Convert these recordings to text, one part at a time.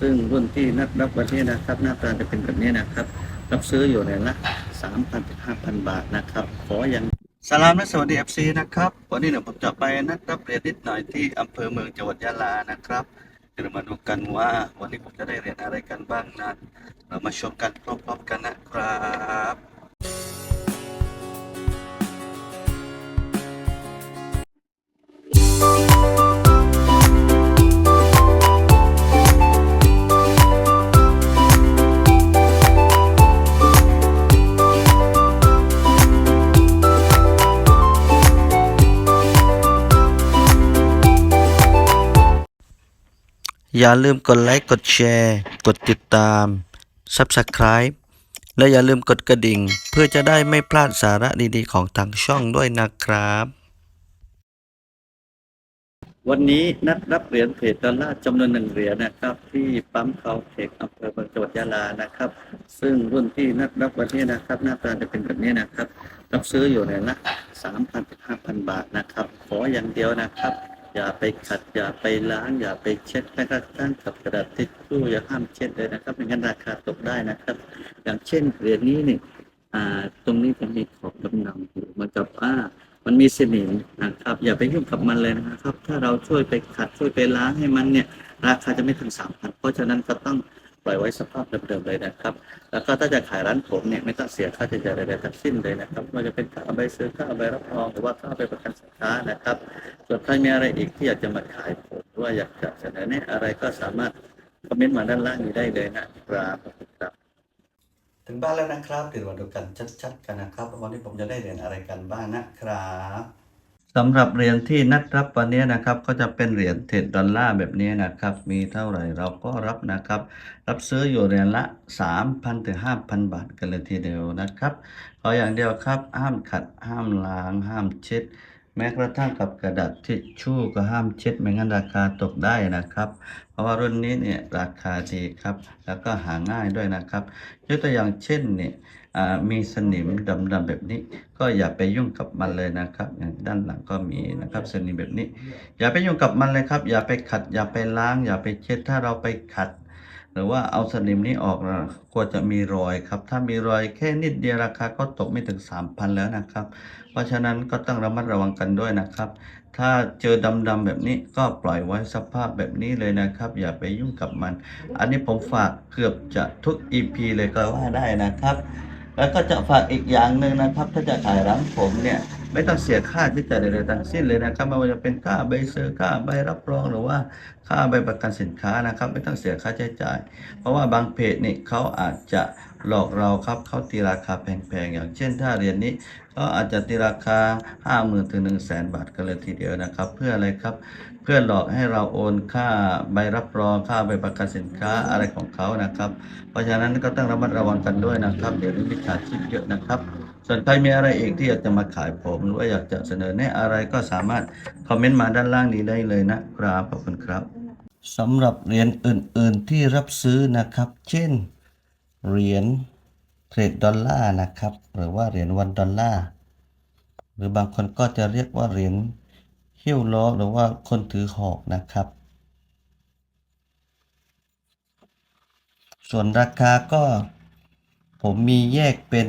ซึ่งรุ่นที่นัดรับวันนี้นะครับ หน้าตาจะเป็นแบบนี้นะครับ รับซื้ออยู่ในละ3,000ถึงห้าพันบาทนะครับ ขออย่างสลามและสวัสดีเอฟซีนะครับ วันนี้เนี่ยผมจะไปนัดรับเรียนนิดหน่อยที่อำเภอเมืองจังหวัดยะลานะครับเดี๋ยวมาดูกันว่า วันนี้ผมจะได้เรียนอะไรกันบ้างนะเรามาชมกันพร้อมๆกันนะ อย่าลืมกดไลค์กดแชร์ กดติดตาม Subscribe และอย่าลืมกดกระดิ่ง เพื่อจะได้ไม่พลาดสาระดีๆ ของทางช่องด้วยนะครับ วันนี้นัดรับเหรียญเพจดอลลาร์จำนวนหนึ่งเหรียญนะครับ ที่ปั๊มเขาเทคอำเภอเมืองจังหวัดยะลานะครับ ซึ่งรุ่นที่นัดรับวันนี้นะครับ หน้าตาจะเป็นแบบนี้นะครับ รับซื้ออยู่ในละ3,000ถึง5,000บาทนะครับ ขออย่างเดียวนะครับ อย่าไปขัด อย่าไปล้าง อย่าไปเช็ดแม้กระทั่งกับกระดาษทิชชู่อย่าห้ามเช็ดเลยนะครับไม่งั้นราคาตกได้นะครับ อย่างเช่นเหรียญนี้เนี่ยตรงนี้จะมีขอบดำๆอยู่เหมันกับอ่ามันมีสนิมนะครับ อย่าไปยุ่งกับมันเลยนะครับ ถ้าเราช่วยไปขัดช่วยไปล้างให้มันเนี่ย ราคาจะไม่ถึงสามพันเพราะฉะนั้นก็ต้อง ปล่อยไว้สภาพเดิมๆเลยนะครับ แล้วก็ถ้าจะขายร้านผมเนี่ยไม่ต้องเสียค่าใช้จ่ายใดๆทั้งสิ้นเลยนะครับไม่ว่าจะเป็นค่าใบซื้อค่าใบรับรองหรือว่าค่าใบประกันสินค้านะครับ ส่วนใครมีอะไรอีกที่อยากจะมาขายผมหรือว่าอยากจะเสนอแนะอะไรก็สามารถคอมเมนต์มาด้านล่างนี้ได้เลยนะครับขอบคุณครับถึงบ้านแล้วนะครับเดี๋ยวมาดูกันชัดๆกันนะครับว่าวันนี้ผมจะได้เรียนอะไรกันบ้างนะครับ สำหรับเหรียญที่นัดรับวันนี้นะครับ ก็จะเป็นเหรียญเทรดดอลลาร์แบบนี้นะครับ มีเท่าไหร่เราก็รับนะครับ รับซื้ออยู่เหรียญละ 3,000ถึง5,000 บาทกันเลยทีเดียวนะครับขออย่างเดียวครับห้ามขัดห้ามล้างห้ามเช็ด แม้กระทั่งกับกระดาษทิชชู่ก็ห้ามเช็ดไม่งั้นราคาตกได้นะครับ เพราะว่ารุ่นนี้เนี่ยราคาดีครับ แล้วก็หาง่ายด้วยนะครับยกตัวอย่างเช่นเนี่ยมีสนิมดำๆแบบนี้ ก็อย่าไปยุ่งกับมันเลยนะครับอย่างด้านหลังก็มีนะครับสนิมแบบนี้ อย่าไปยุ่งกับมันเลยครับ อย่าไปขัด อย่าไปล้าง อย่าไปเช็ดถ้าเราไปขัด หรือว่าเอาสนิมนี้ออกนะกลัวจะมีรอยครับ ถ้ามีรอยแค่นิดเดียวราคาก็ตกไม่ถึง 3,000 แล้วนะครับ เพราะฉะนั้นก็ต้องระมัดระวังกันด้วยนะครับ ถ้าเจอดำๆแบบนี้ก็ปล่อยไว้สภาพแบบนี้เลยนะครับ อย่าไปยุ่งกับมัน อันนี้ผมฝากเกือบจะทุก EP เลยก็ว่าได้นะครับ แล้วก็จะฝากอีกอย่างหนึ่งนะครับ ถ้าจะขายร้านผมเนี่ย ไม่ต้องเสียค่าใช้จ่ายใดๆทั้งสิ้นเลยนะครับไม่ว่าจะเป็นค่าใบเซอร์ค่าใบรับรองหรือว่าค่าใบประกันสินค้านะครับ ไม่ต้องเสียค่าใช้จ่าย เพราะว่าบางเพจนี่เขาอาจจะหลอกเราครับเขาตีราคาแพงๆอย่างเช่นถ้าเรียนนี้ก็อาจจะตีราคา 5 0,000ถึง1 0 0 0 0แบาทกันเลยทีเดียวนะครับ เพื่ออะไรครับ เพื่อหลอกให้เราโอนค่าใบรับรองค่าใบประกันสินค้าอะไรของเขานะครับ เพราะฉะนั้นก็ต้องระมัดระวังกันด้วยนะครับ เดี๋ยวนี้มิจฉาชีพเยอะนะครับ ส่วนใครมีอะไรอีกที่อยากจะมาขายผมหรือว่าอยากจะเสนอแนะอะไรก็สามารถคอมเมนต์มาด้านล่างนี้ได้เลยนะครับขอบคุณครับสำหรับเหรียญอื่น ๆ ที่รับซื้อนะครับ เช่นเหรียญเทรดดอลลาร์นะครับ หรือว่าเหรียญวันดอลลาร์หรือบางคนก็จะเรียกว่าเหรียญหิ้วล้อหรือว่าคนถือหอกนะครับ ส่วนราคาก็ผมมีแยกเป็น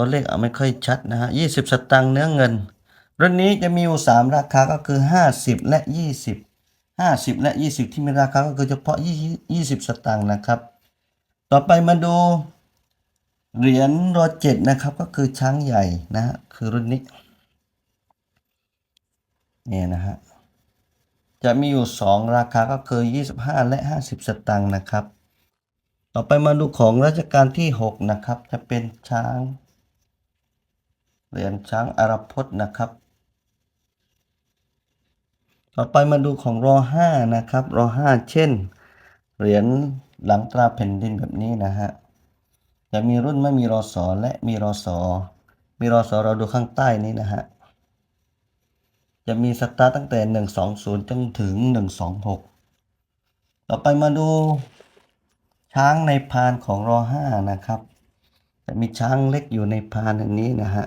ตัวเลขเอาไม่ค่อยชัดนะฮะ20สตังค์เนื้อเงินรุ่นนี้จะมีอยู่3ราคาก็คือ50และ20 50และ20ที่มีราคาก็คือเฉพาะ20 20สตังค์นะครับ ต่อไปมาดูเหรียญรอเจ็ดนะครับก็คือช้างใหญ่นะฮะคือรุ่นนี้เนี่ยนะฮะจะมีอยู่ 2 ราคาก็คือ 25 และ 50 สตางค์นะครับ ต่อไปมาดูของรัชกาลที่ 6 นะครับ จะเป็นช้าง เหรียญช้างอารพจน์นะครับ ต่อไปมาดูของรอ5นะครับรอ5เช่น เหรียญหลังตราแผ่นดินแบบนี้นะฮะจะมีรุ่นไม่มีรอสอและมีรอสอมีรอสอเราดูข้างใต้นี้นะฮะจะมีสตาร์ตตั้งแต่ 120 จนถึง 126 ต่อไปมาดูช้างในพานของรอ5นะครับ จะมีช้างเล็กอยู่ในพานอันนี้นะฮะ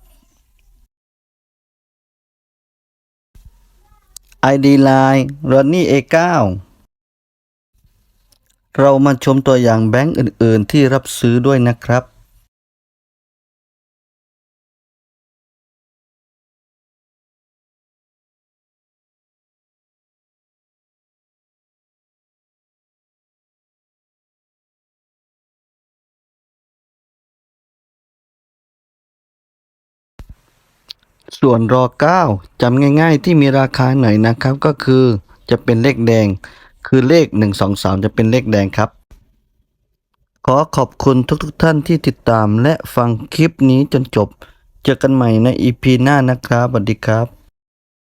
ID Line r o n n y A9 เรามาชมตัวอย่างแบงก์อื่น ๆ ที่รับซื้อด้วยนะครับ ส่วนรอ 9จำง่าย ๆ ที่มีราคาหน่อยนะครับ ก็คือจะเป็นเลขแดง คือเลข 1 2 3 จะเป็นเลขแดงครับ ขอขอบคุณทุกๆทท่านที่ติดตามและฟังคลิปนี้จนจบ เจอกันใหม่ในอีพีหน้านะครับสวัสดีครับ